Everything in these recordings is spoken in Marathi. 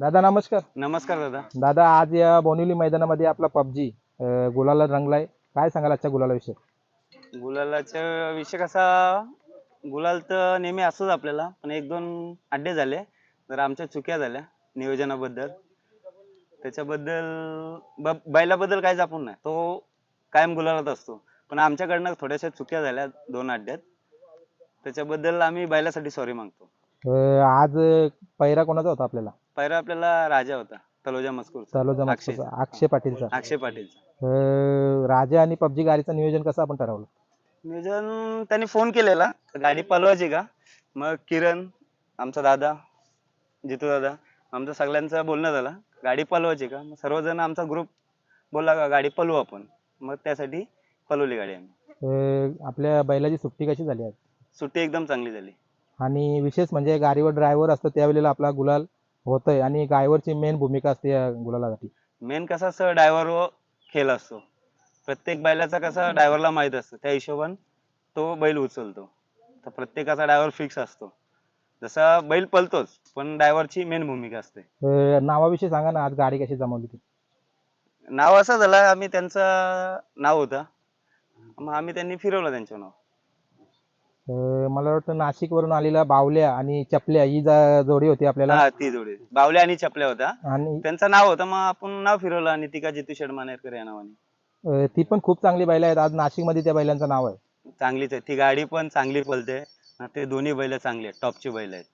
दादा नमस्कार. नमस्कार दादा. दादा आज या बोनिवली मैदानामध्ये आपला पबजी गुलाला रंगलाय. काय सांगाल आजच्या गुलाला विषय? गुलालाचा विषय कसा गुलाल तर नेहमी असतोच आपल्याला पण एक दोन अड्डे झाले तर आमच्या चुक्या झाल्या नियोजनाबद्दल. त्याच्याबद्दल ब बैलाबद्दल काहीच आपण नाही. तो कायम गुलालात असतो. पण आमच्याकडनं थोड्याशा चुक्या झाल्या दोन अड्ड्यात. त्याच्याबद्दल आम्ही बैलासाठी सॉरी मागतो. अं, आज पैरा कोणाचा होता आपल्याला? पहिला आपल्याला राजा होता तलोजा मस्कूर चालू अक्षय. अक्षय पाटीलचा. अक्षय पाटीलचा. अं, राजा आणि पबजी गाडीचं नियोजन कसं आपण ठरवलं? नियोजन त्यांनी फोन केलेला. गाडी पलवायची का? मग किरण आमचा दादा जितू दादा आमचं सगळ्यांचं बोलणं झालं गाडी पलवायची का? मग सर्वजण आमचा ग्रुप बोलला का गाडी पलवू आपण. मग त्यासाठी पलवली गाडी आम्ही. अं, आपल्या बैलाची सुट्टी कशी झाली आज? सुट्टी एकदम चांगली झाली. आणि विशेष म्हणजे गाडीवर ड्रायव्हर असतो त्यावेळेला आपला गुलाल होतोय. आणि ड्रायव्हरची मेन भूमिका असते या गुलालासाठी. मेन कसा असं ड्रायव्हर खेळ असतो. प्रत्येक बैलाचा कसा ड्रायव्हरला माहीत असतं. त्या हिशोबान तो बैल उचलतो. तर प्रत्येकाचा ड्रायव्हर फिक्स असतो. जसा बैल पलतोच पण ड्रायव्हरची मेन भूमिका असते. अं, नावाविषयी सांगा ना आज गाडी कशी जमवली ती? नाव असं झालं आम्ही त्यांचं नाव होतं. मग आम्ही त्यांनी फिरवलं त्यांचं नाव अं, मला वाटतं नाशिक वरून आलेला बावल्या आणि चपल्या ही जा- जोडी होती आपल्याला. हा ती जोडी. बावल्या आणि चपल्या होत्या. आणि त्यांचं नाव होतं मग आपण नाव फिरवलं आणि तिका जितू शेड मानेरकर या नावाने. अं, ती पण खूप चांगली बैल आहेत. आज नाशिकमध्ये त्या बैलांचं नाव आहे. चांगलीच आहे. ती गाडी पण चांगली पलते आणि ते दोन्ही बैल चांगले आहेत. टॉपची बैल आहेत.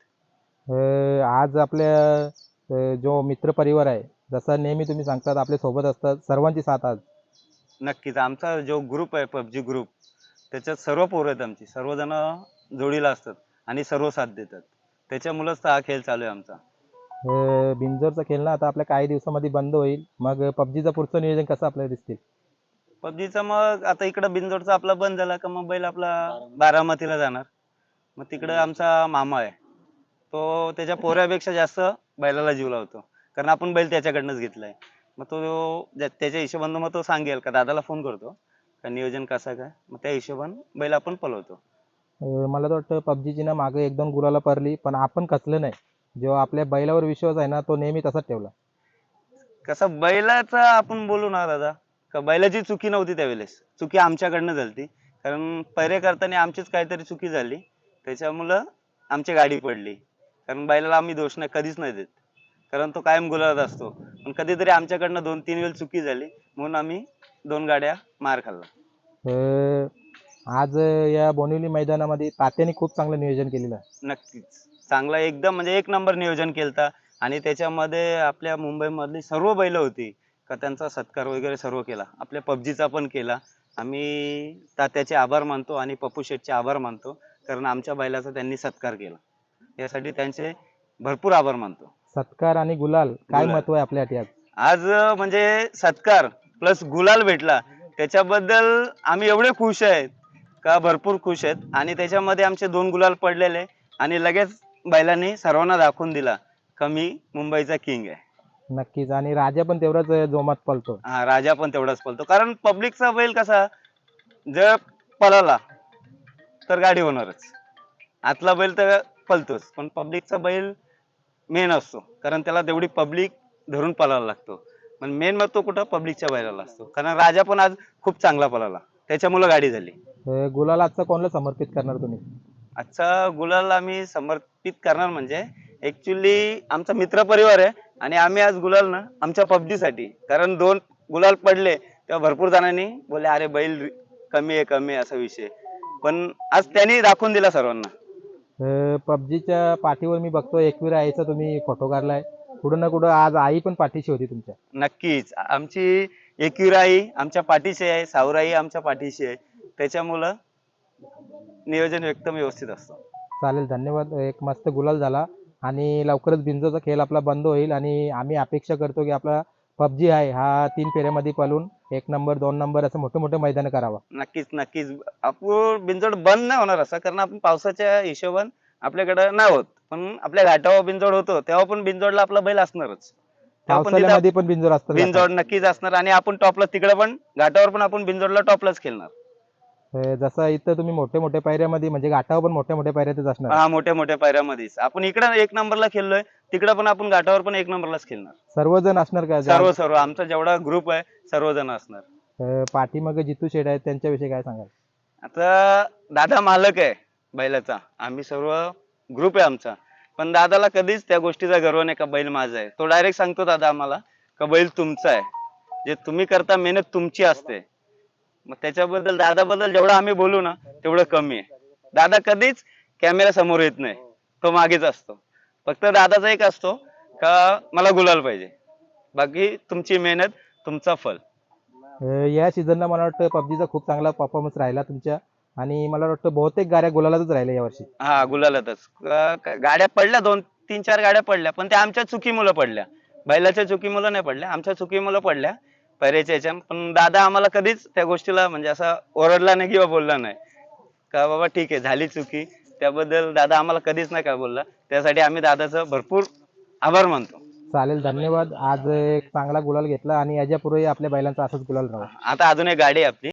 अं, आज आपल्या अं, जो मित्र परिवार आहे जसं नेहमी तुम्ही सांगतात आपल्यासोबत असतात. सर्वांची साथ आज. नक्कीच. आमचा जो ग्रुप आहे पबजी ग्रुप त्याच्यात सर्व पोरं आहेत आमची. सर्वजण जोडीला असतात आणि सर्व साथ देतात. त्याच्यामुळेच तर हा खेळ चालू आहे आमचा. अं, बिंजोरचा खेळ ना आता आपल्या काही दिवसामध्ये बंद होईल. मग पबजीचं पुढचं नियोजन कसं आपल्याला दिसतील? पबजीचा मग आता इकडं बिनजोडचा आपला बंद झाला का मग बैल आपला बारामतीला जाणार. मग तिकडं आमचा मामा आहे. तो त्याच्या पोऱ्यापेक्षा जास्त बैलाला जीव लावतो. कारण आपण बैल त्याच्याकडनंच घेतलाय. मग तो ज्या- त्याच्या हिशोबानं मग तो सांगेल का दादाला फोन करतो. का नियोजन कसं काय? मग त्या हिशोबानं बैल आपण पलवतो अं, मला तर वाटतं पबजीची ना मागे एक दोन गुलाला पडली पण आपण कसलं नाही. जो आपल्या बैलावर विश्वास आहे ना तो नेहमी तसाच ठेवला. कसं बैलाचं आपण बोलू ना दादा का बैलाची चुकी नव्हती त्यावेळेस. चुकी आमच्याकडनं झालती. कारण पैरे करताना आमचीच काहीतरी चुकी झाली. त्याच्यामुळं आमची गाडी पडली. कारण बैलाला आम्ही दोष नाही कधीच नाही देत. कारण तो कायम गुलाबात असतो. पण कधीतरी आमच्याकडनं दोन तीन वेळ चुकी झाली म्हणून आम्ही दोन गाड्या मार खाल्ला. आज या बोनिवली मैदानामध्ये तात्याने खूप चांगलं नियोजन केलेलं आहे. नक्कीच. चांगला एकदम म्हणजे एक नंबर नियोजन केलता. आणि त्याच्यामध्ये आपल्या मुंबईमधली सर्व बैल होती का त्यांचा सत्कार वगैरे सर्व केला. आपल्या पबजीचा पण केला. आम्ही तात्याचे आभार मानतो आणि पप्पू शेठचे आभार मानतो कारण आमच्या बैलाचा त्यांनी सत्कार केला. यासाठी त्यांचे भरपूर आभार मानतो. सत्कार आणि गुलाल काय गुलाल. महत्त्व आहे आपल्यासाठी आज म्हणजे सत्कार प्लस गुलाल भेटला. त्याच्याबद्दल आम्ही एवढे खुश आहेत का भरपूर खुश आहेत. आणि त्याच्यामध्ये आमचे दोन गुलाल पडलेले आणि लगेच बैलांनी सर्वांना दाखवून दिला का मी मुंबईचा किंग आहे. नक्कीच. आणि राजा पण तेवढाच जोमात पळतो. हा राजा पण तेवढाच पळतो. कारण पब्लिकचा बैल कसा जर पळाला तर गाडी होणारच. आतला बैल तर पळतोच. पण पब्लिकचा बैल मेन असतो. कारण त्याला तेवढी पब्लिक धरून पळायला लागतो. पण मेन मग तो कुठं पब्लिकच्या बैलाला असतो. कारण राजा पण आज खूप चांगला पळाला. त्याच्यामुळे गाडी झाली. अं, गुलाल आजचा कोणाला समर्पित करणार तुम्ही? आजचा गुलाल आम्ही समर्पित करणार म्हणजे ऍक्च्युली आमचा मित्र परिवार आहे आणि आम्ही आज गुलाल ना आमच्या पबजीसाठी कारण दोन गुलाल पडले तेव्हा भरपूर जणांनी बोले अरे बैल रि- कमी आहे कमी आहे असा विषय. पण आज त्यांनी दाखवून दिला सर्वांना. पबजीच्या पाठीवर मी बघतो एकविरा आईचा तुम्ही फोटो काढलाय. कुठं ना कुठं आज आई पण पाठीशी होती तुमच्या. नक्कीच. आमची एकविराई आमच्या पाठीशी आहे सावराई आमच्या पाठीशी आहे. त्याच्यामुळं नियोजन एकदम व्यवस्थित असतं. चालेल धन्यवाद. एक मस्त गुलाल झाला आणि लवकरच बिंजोचा खेळ आपला बंद होईल आणि आम्ही अपेक्षा करतो की आपला पबजी आहे हा तीन फेऱ्यामध्ये पळून एक नंबर दोन नंबर असं मोठे मोठे मैदान करावा. नक्कीच नक्कीच. आपण बिनजोड बंद नाही होणार असं कारण आपण पावसाच्या हिशोबान आपल्याकडे नाही होत. पण आपल्या घाटावर बिनजोड होतो तेव्हा पण बिनजोडला आपला बैल असणारच. तेव्हा पण तिथं पावसाळ्यामध्ये पण बिंजोर असतात बिनजोड नक्कीच असणार आणि आपण टॉपला तिकडे पण घाटावर पण आपण बिनजोडला टॉपलाच खेळणार. जसं इथं तुम्ही मोठे मोठे पायऱ्यामध्ये म्हणजे घाटावर पण मोठ्या मोठ्या पायऱ्यातच असणार. हा मोठ्या मोठ्या पायऱ्यामध्येच. आपण इकडं एक नंबरला खेळलोय तिकडं पण आपण घाटावर पण एक नंबरलाच खेळणार. सर्वजण असणार का? सर्व सर्व. आमचा जेवढा ग्रुप आहे सर्वजण असणार. अं, पाठीमागे जितू शेठ आहेत त्यांच्याविषयी काय सांगाल? आता दादा मालक आहे बैलाचा. आम्ही सर्व ग्रुप आहे आमचा. पण दादाला कधीच त्या गोष्टीचा गर्व नाही का बैल माझा आहे. तो डायरेक्ट सांगतो दादा आम्हाला का बैल तुमचा आहे. जे तुम्ही करता मेहनत तुमची असते. मग त्याच्याबद्दल दादाबद्दल जेवढं आम्ही बोलू ना तेवढं कमी आहे. दादा कधीच कॅमेरा समोर येत नाही. तो मागेच असतो. फक्त दादाचा एक असतो का मला गुलाल पाहिजे. बाकी तुमची मेहनत तुमचा फल. या सीझनला मला वाटतं पबजीचा खूप चांगला परफॉर्मन्स राहिला तुमच्या. आणि मला वाटतं बहुतेक गाड्या गुलालातच राहिल्या यावर्षी हा गुलालातच. क- गाड्या पडल्या दोन तीन चार गाड्या पडल्या पण त्या आमच्या चुकीमुळे पडल्या. बैलाच्या चुकीमुळे नाही पडल्या आमच्या चुकीमुळे पडल्या पैऱ्याच्या याच्या. पण दादा आम्हाला कधीच त्या गोष्टीला म्हणजे असा ओरडला नाही किंवा बोलला नाही. का बाबा ठीक आहे झाली चुकी. त्याबद्दल दादा आम्हाला कधीच नाही काय बोलला. त्यासाठी आम्ही दादाचं भरपूर आभार मानतो. चालेल धन्यवाद. आज एक चांगला गुलाल घेतला आणि याच्यापूर्वी आपल्या बैलांचा असाच गुलाल राहा. आता अजून एक गाडी आहे आपली.